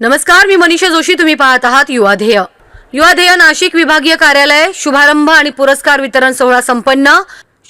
नमस्कार मी मनीषा जोशी तुम्ही पाहत आहात युवा ध्येय. युवा ध्येय नाशिक विभागीय कार्यालय शुभारंभ आणि पुरस्कार वितरण सोहळा संपन्न.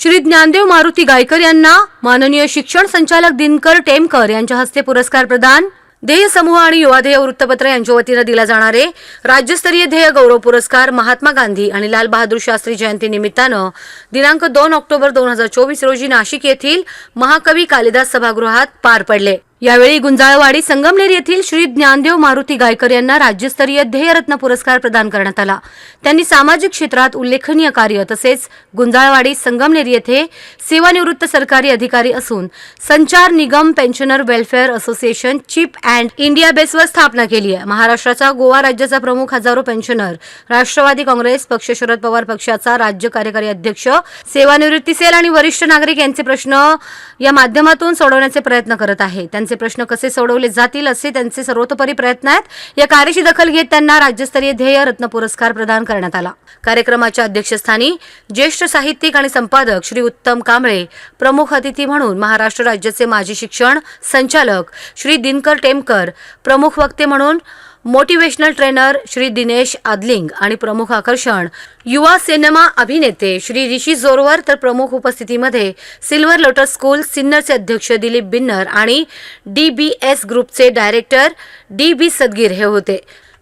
श्री ज्ञानदेव मारुती गायकर यांना माननीय शिक्षण संचालक दिनकर टेमकर यांच्या हस्ते पुरस्कार प्रदान. ध्येय समूह आणि युवा ध्येय वृत्तपत्र यांच्या वतीनं दिला जाणारे राज्यस्तरीय ध्येय गौरव पुरस्कार महात्मा गांधी आणि लाल बहादूर शास्त्री जयंती निमित्तानं दिनांक दोन ऑक्टोबर दोन हजार चोवीस रोजी नाशिक येथील महाकवी कालिदास सभागृहात पार पडले. यावेळी गुंजाळवाडी संगमनेर येथील श्री ज्ञानदेव मारुती गायकर यांना राज्यस्तरीय ध्येयरत्न पुरस्कार प्रदान करण्यात आला. त्यांनी सामाजिक क्षेत्रात उल्लेखनीय कार्य तसेच गुंजाळवाडी संगमनेर येथे सेवानिवृत्त सरकारी अधिकारी असून Sanchar Nigam pensioner welfare association chip and India बेसवर स्थापना केली आहे. महाराष्ट्राचा गोवा राज्याचा प्रमुख हजारो पेन्शनर राष्ट्रवादी काँग्रेस पक्ष शरद पवार पक्षाचा राज्य कार्यकारी अध्यक्ष सेवानिवृत्ती सेल आणि वरिष्ठ नागरिक यांचे प्रश्न या माध्यमातून सोडवण्याचे प्रयत्न करत आहे. त्यांचे प्रश्न कसे सोडवले जातील असे त्यांचे सर्वतोपरी प्रयत्न आहेत. या कार्याची दखल घेत त्यांना राज्यस्तरीय ध्येय रत्न पुरस्कार प्रदान करण्यात आला. कार्यक्रमाच्या अध्यक्षस्थानी ज्येष्ठ साहित्यिक आणि संपादक श्री उत्तम कांबळे प्रमुख अतिथी म्हणून महाराष्ट्र राज्याचे माजी शिक्षण संचालक श्री दिनकर टेमकर प्रमुख वक्ते म्हणून मोटिवेशनल ट्रेनर श्री दिनेश आदलिंग आणि प्रमुख आकर्षण. युवा सिनेमा अभिनेते श्री ऋषी जोरवर तर प्रमुख उपस्थितीमध्ये सिल्वर लोटस स्कूल सिन्नरचे अध्यक्ष दिलीप बिन्नर आणि डी बी एस ग्रुपचे डायरेक्टर डी बी सदगीर हे होते.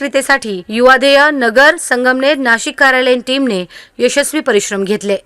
यशस्वीतेसाठी युवाधेय नगर संगमनेर नाशिक कार्यालयीन टीमने यशस्वी परिश्रम घेतले.